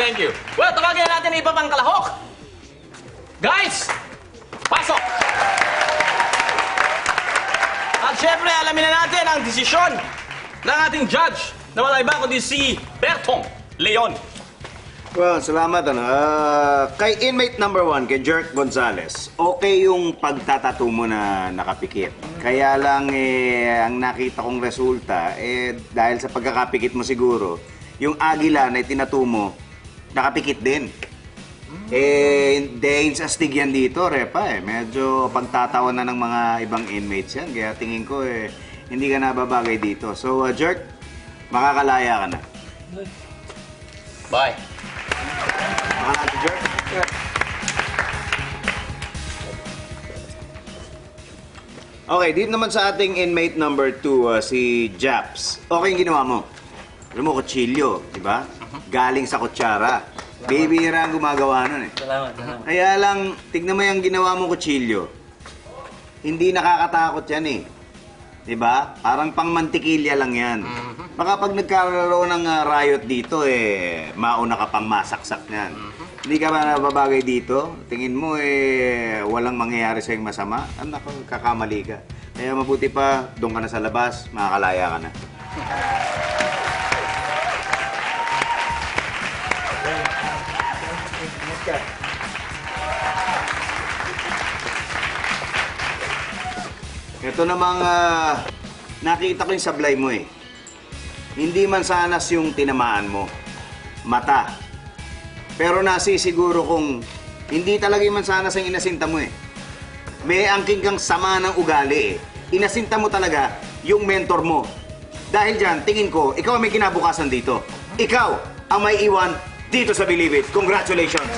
thank you. Well, tawagin na natin iba pang kalahok. Guys, pasok! At syempre, alamin na natin ang desisyon ng ating judge na wala iba kundi si Bertong Leon. Well, salamat ano. Ah, kay inmate number one, kay Jerk Gonzales, okay yung pagtatato mo na nakapikit. Kaya lang eh, ang nakita kong resulta, eh, dahil sa pagkakapikit mo siguro, yung agila na itinato mo, nakapikit din. Eh, dahil sa astig yan dito, repa eh. Medyo pagtatawa na ng mga ibang inmates yan. Kaya tingin ko eh, hindi ka nababagay dito. So, uh, Jerk, makakalaya ka na. Bye. Natin, Jerk. Okay, dito naman sa ating inmate number 2, si Japs. Okay yung ginawa mo. Alam mo, kutsilyo, di ba? Galing sa kutsara. Bibira ang gumagawa nun eh. Salamat, salamat. Kaya lang, tignan mo yung ginawa mo kutsilyo. Hindi nakakatakot yan eh. Di ba? Parang pang mantikilya lang yan. Baka pag nagkaroon ng ah, riot dito, eh, mauna ka pang masaksak niyan. Hindi ka ba nababagay dito? Tingin mo, eh, walang mangyayari sa'yong masama? Ano ako, kakamali ka. Kaya mabuti pa, doon ka na sa labas, makakalaya ka na. Ito namang ah, nakita ko yung sablay mo eh. Hindi man sanas yung tinamaan mo. Mata. Pero nasisiguro kung hindi talaga yung mansanas ang inasinta mo eh. May angking kang sama ng ugali eh. Inasinta mo talaga yung mentor mo. Dahil dyan, tingin ko, ikaw may kinabukasan dito. Ikaw ang may iwan dito sa Believe It. Congratulations!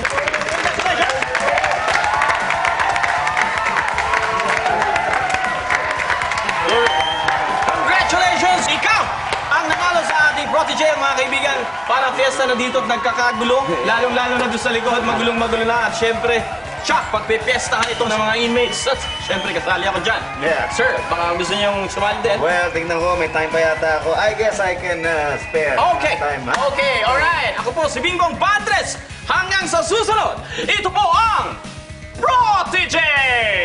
Congratulations! Ikaw ang nanalo sa ating protege, mga kaibigan. Para fiesta na dito at nagkakagulo. Lalong-lalo na doon sa likod, magulong-magulo na. At syempre, Chuck, pagpipiestahan ito ng mga inmates. At syempre, kasali ako dyan. Yeah. Sir, baka gusto niyong sumali din. Well, tingnan ko, may time pa yata ako. I guess I can uh, spare Okay, time. ha? okay, alright. Ako po si Bingbong Padres. Hanggang sa susunod, ito po ang Protege!